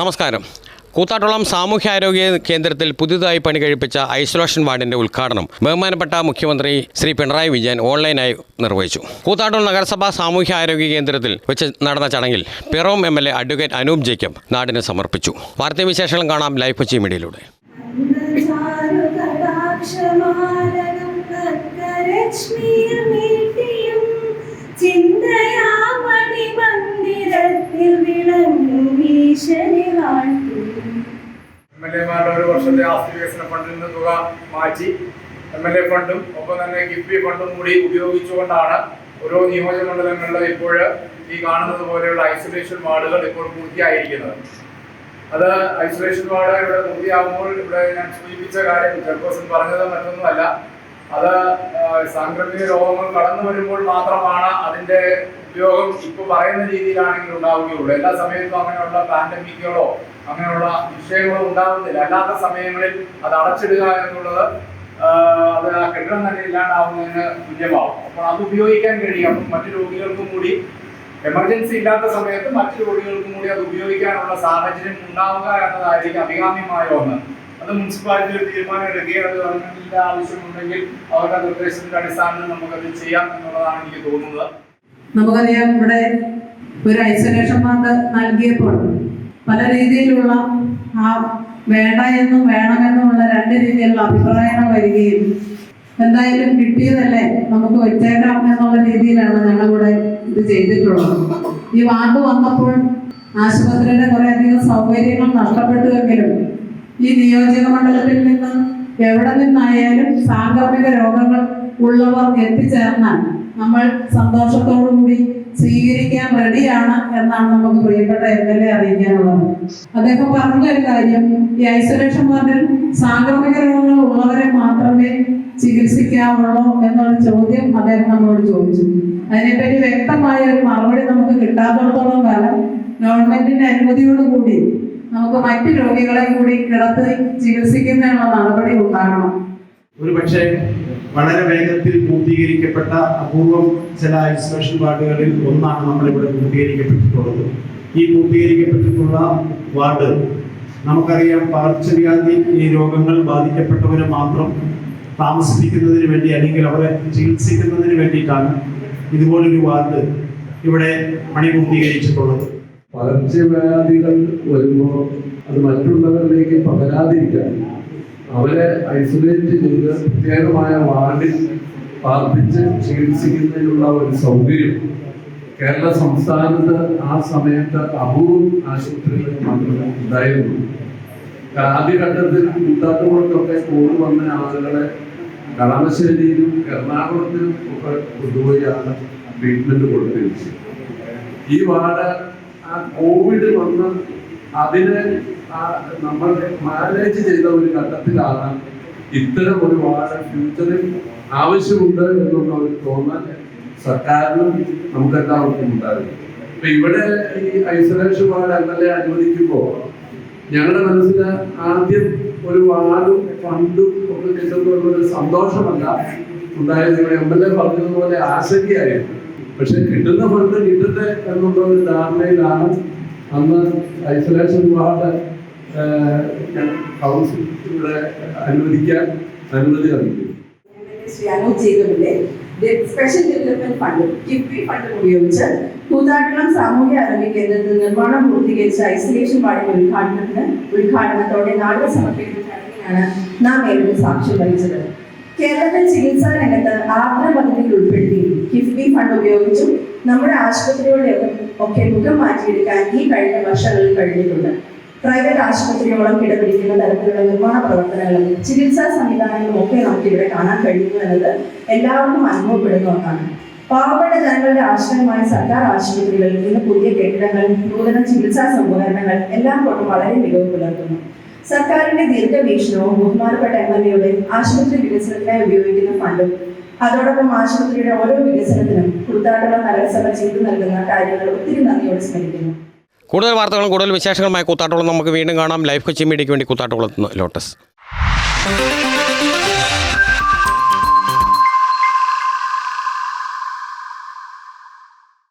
നമസ്കാരം. കൂത്താട്ടോളം സാമൂഹ്യാരോഗ്യ കേന്ദ്രത്തിൽ പുതുതായി പണി കഴിപ്പിച്ച ഐസൊലേഷൻ വാർഡിന്റെ ഉദ്ഘാടനം ബഹുമാനപ്പെട്ട മുഖ്യമന്ത്രി ശ്രീ പിണറായി വിജയൻ ഓൺലൈനായി നിർവഹിച്ചു. കൂത്താട്ടോളം നഗരസഭാ സാമൂഹ്യാരോഗ്യ കേന്ദ്രത്തിൽ വെച്ച് നടന്ന ചടങ്ങിൽ Piravom M L A advocate Anoop Jacob നാടിന് സമർപ്പിച്ചു. വാർത്താവിശേഷങ്ങൾ കാണാം ലൈഫ് കൊച്ചി മീഡിയയിലൂടെ. ചിന്തയാ ഈശ്വരി വാഴ്ത്തും എം ഒരു വർഷത്തെ ആസ്തി വികസന ഫണ്ടിൽ നിന്ന് തുക മാറ്റി. എം എൽ എ ഫണ്ടും ഒപ്പം തന്നെ കിഫ്ബി ഫണ്ടും കൂടി ഉപയോഗിച്ചുകൊണ്ടാണ് ഓരോ നിയോജക മണ്ഡലങ്ങളിലും ഇപ്പോൾ ഈ കാണുന്നത് പോലെയുള്ള ഐസൊലേഷൻ വാർഡുകൾ ഇപ്പോൾ പൂർത്തിയായിരിക്കുന്നത്. അത് ഐസൊലേഷൻ വാർഡ് ഇവിടെ പൂർത്തിയാകുമ്പോൾ ഇവിടെ ഞാൻ സൂചിപ്പിച്ച കാര്യം ചെയർപേഴ്സൺ പറഞ്ഞത് മറ്റൊന്നുമല്ല അത് സാംക്രമിക രോഗങ്ങൾ കടന്നു വരുമ്പോൾ മാത്രമാണ് അതിന്റെ ഉപയോഗം ഇപ്പൊ പറയുന്ന രീതിയിലാണെങ്കിൽ ഉണ്ടാവുകയുള്ളൂ. എല്ലാ സമയത്തും അങ്ങനെയുള്ള പാൻഡമിക്കുകളോ അങ്ങനെയുള്ള വിഷയങ്ങളോ ഉണ്ടാകുന്നില്ല അല്ലാത്ത സമയങ്ങളിൽ അത് അടച്ചിടുക എന്നുള്ളത് അത് ആ കെട്ടിടം തന്നെ ഇല്ലാണ്ടാവുന്നതിന് തുല്യമാവും. അപ്പോൾ അത് ഉപയോഗിക്കാൻ കഴിയും. മറ്റു രോഗികൾക്കും കൂടി എമർജൻസി ഇല്ലാത്ത സമയത്ത് മറ്റു രോഗികൾക്കും കൂടി അത് ഉപയോഗിക്കാനുള്ള സാഹചര്യം ഉണ്ടാവുക എന്നതായിരിക്കും അഭികാമ്യമായ ഒന്ന്. അത് മുനിസിപ്പാലിറ്റി ഒരു തീരുമാനം എടുക്കുകയും അത് ഗവൺമെന്റിന്റെ ആവശ്യമുണ്ടെങ്കിൽ അവരുടെ നിർദ്ദേശത്തിന്റെ അടിസ്ഥാനത്തിൽ നമുക്കത് ചെയ്യാം എന്നുള്ളതാണ് എനിക്ക് തോന്നുന്നത്. നമുക്കറിയാം ഇവിടെ ഒരു ഐസൊലേഷൻ വാർഡ് നൽകിയപ്പോൾ പല രീതിയിലുള്ള ആ വേണ്ട എന്നും വേണമെന്നുമുള്ള രണ്ട് രീതിയിലുള്ള അഭിപ്രായങ്ങൾ വരികയും എന്തായാലും കിട്ടിയതല്ലേ നമുക്ക് വെച്ചേക്കാം എന്നുള്ള രീതിയിലാണ് ഞങ്ങളിവിടെ ഇത് ചെയ്തിട്ടുള്ളത്. ഈ വാർഡ് വന്നപ്പോൾ ആശുപത്രിയുടെ കുറേയധികം സൗകര്യങ്ങൾ നഷ്ടപ്പെട്ടുവെങ്കിലും ഈ നിയോജക മണ്ഡലത്തിൽ നിന്ന് എവിടെ നിന്നായാലും സാംക്രമിക രോഗങ്ങൾ ഉള്ളവർ എത്തിച്ചേർന്നാൽ നമ്മൾ സന്തോഷത്തോടുകൂടി സ്വീകരിക്കാൻ റെഡിയാണ് എന്നാണ് നമുക്ക് പ്രിയപ്പെട്ട എം എൽ എ അറിയിക്കാനുള്ളത്. അദ്ദേഹം പറഞ്ഞ ഒരു കാര്യം ഈ ഐസൊലേഷൻ വാർഡിൽ സാംക്രമിക രോഗങ്ങൾ ഉള്ളവരെ മാത്രമേ ചികിത്സിക്കാവുള്ളൂ എന്നൊരു ചോദ്യം അദ്ദേഹം നമ്മളോട് ചോദിച്ചു. അതിനെപ്പറ്റി വ്യക്തമായ ഒരു മറുപടി നമുക്ക് കിട്ടാത്തടത്തോളം കാലം ഗവൺമെന്റിന്റെ അനുമതിയോടുകൂടി നമുക്ക് മറ്റ് രോഗികളെ കൂടി കിടത്തി ചികിത്സിക്കുന്നതിനുള്ള നടപടി ഉണ്ടാകണം. ഒരു പക്ഷേ വളരെ വേഗത്തിൽ പൂർത്തീകരിക്കപ്പെട്ട അപൂർവം ചില ഐസൊലേഷൻ വാർഡുകളിൽ ഒന്നാണ് നമ്മളിവിടെ പൂർത്തീകരിക്കപ്പെട്ടിട്ടുള്ളത്. ഈ പൂർത്തീകരിക്കപ്പെട്ടിട്ടുള്ള വാർഡ് നമുക്കറിയാം പകർച്ചവ്യാധി ഈ രോഗങ്ങൾ ബാധിക്കപ്പെട്ടവരെ മാത്രം താമസിപ്പിക്കുന്നതിന് വേണ്ടി അല്ലെങ്കിൽ അവരെ ചികിത്സിക്കുന്നതിന് വേണ്ടിയിട്ടാണ് ഇതുപോലൊരു വാർഡ് ഇവിടെ പണി പൂർത്തീകരിച്ചിട്ടുള്ളത് പകർച്ചവ്യാധികൾ വരുമ്പോൾ അത് മറ്റുള്ളവരിലേക്ക് പകരാതിരിക്കാൻ അവരെ ഐസൊലേറ്റ് ചെയ്ത് പ്രത്യേകമായ വാർഡിൽ പാർപ്പിച്ച് ചികിത്സിക്കുന്നതിനുള്ള ഒരു സൗകര്യം. കേരള സംസ്ഥാനത്ത് ആ സമയത്ത് അപൂർവം ആശുപത്രികളിൽ മാത്രമേ ഉണ്ടായിരുന്നു ആദ്യഘട്ടത്തിൽ കൂത്താട്ടുകൊണ്ടൊക്കെ കോവിഡ് വന്ന ആളുകളെ കളമശ്ശേരിയിലും എറണാകുളത്തിലും ഒക്കെ കൊണ്ടുപോയാണ് ട്രീറ്റ്മെന്റ് കൊടുത്തിരുന്നത് ഈ വാർഡ് ആ കോവിഡ് വന്ന് അതിനെ ആ നമ്മൾ മാനേജ് ചെയ്ത ഒരു ഘട്ടത്തിലാണ് ഇത്തരം ഒരു വാർഡ് ഫ്യൂച്ചറിൽ ആവശ്യമുണ്ട് എന്നുള്ള ഒരു തോന്നൽ സർക്കാരിനും നമുക്കെല്ലാവർക്കും ഉണ്ടായിരുന്നു അപ്പൊ ഇവിടെ ഈ isolation ward M L A അനുവദിക്കുമ്പോൾ ഞങ്ങളുടെ മനസ്സിൽ ആദ്യം ഒരു വാർഡും ഫണ്ടും ഒക്കെ കിട്ടുന്നുള്ള ഒരു സന്തോഷമല്ല. ഉണ്ടായത് ഇവിടെ എം എൽ എ പറഞ്ഞതുപോലെ ആശങ്കയായിരുന്നു. പക്ഷെ കിട്ടുന്ന ഫണ്ട് കിട്ടട്ടെ എന്നുള്ള ഒരു ധാരണയിലാണ് അന്ന് ഐസൊലേഷൻ വാർഡ് കൗൺസിൽ ഇവിടെ അനുവദിക്കാൻ അനുമതി നൽകി ശ്രീ അനൂപ് ജേക്കബിന്റെ സ്പെഷ്യൽ ഡെവലപ്മെന്റ് ഫണ്ടും കിഫ്ബി ഫണ്ടും ഉപയോഗിച്ച് കൂത്താട്ടുളം സാമൂഹ്യ ആരോഗ്യ കേന്ദ്രത്തിൽ നിർമ്മാണം പൂർത്തീകരിച്ച ഐസൊലേഷൻ വാർഡിന്റെ ഉദ്ഘാടനത്തിന് ഉദ്ഘാടനത്തോടെ നാടക സമർപ്പിക്കുന്ന ചടങ്ങിനാണ് നാം ഏവരും സാക്ഷ്യം വഹിച്ചത്. കേരളത്തിൽ ചികിത്സാ രംഗത്ത് ആർദ്ര പദ്ധതിയിൽ ഉൾപ്പെടുത്തി കിഫ്ബി ഫണ്ട് ഉപയോഗിച്ചും നമ്മുടെ ആശുപത്രികളുടെ ഒക്കെ മുഖം മാറ്റിയെടുക്കാൻ ഈ കഴിഞ്ഞ വർഷങ്ങളിൽ കഴിഞ്ഞിട്ടുണ്ട്. പ്രൈവറ്റ് ആശുപത്രികളും കിടപിടിക്കുന്ന തരത്തിലുള്ള നിർമ്മാണ പ്രവർത്തനങ്ങളും ചികിത്സാ സംവിധാനങ്ങളും ഒക്കെ നമുക്ക് ഇവിടെ കാണാൻ കഴിയുന്നു എന്നത് എല്ലാവർക്കും അനുഭവപ്പെടുന്ന ഒന്നാണ്. പാവപ്പെട്ട ജനങ്ങളുടെ ആശ്രയമായ സർക്കാർ ആശുപത്രികളിൽ ഇന്ന് പുതിയ കെട്ടിടങ്ങൾ നൂതന ചികിത്സാ സൗകര്യങ്ങൾ എല്ലാം കൊണ്ടും വളരെ മികവ് പുലർത്തുന്നു. സർക്കാരിന്റെ ദീർഘവീക്ഷണവും ബഹുമാനപ്പെട്ട എം എൽ എയുടെ ആശുപത്രി വികസനത്തിനായി ഉപയോഗിക്കുന്ന ഫണ്ടും അതോടൊപ്പം ആശുപത്രിയുടെ ഓരോ വികസനത്തിനും കുത്താട്ടുള്ള നഗരസഭ ചെയ്തു നൽകുന്ന കാര്യങ്ങൾ ഒത്തിരി നന്ദിയോടെ സ്മരിക്കുന്നു. കൂടുതൽ വാർത്തകളും കൂടുതൽ വിശേഷങ്ങളുമായി കൂത്താട്ടോളം നമുക്ക് വീണ്ടും കാണാം. ലൈഫ് കൊച്ചി മീഡിയയ്ക്ക് വേണ്ടി കൂത്താട്ടോളത്ത് നിന്ന് ലോട്ടസ്.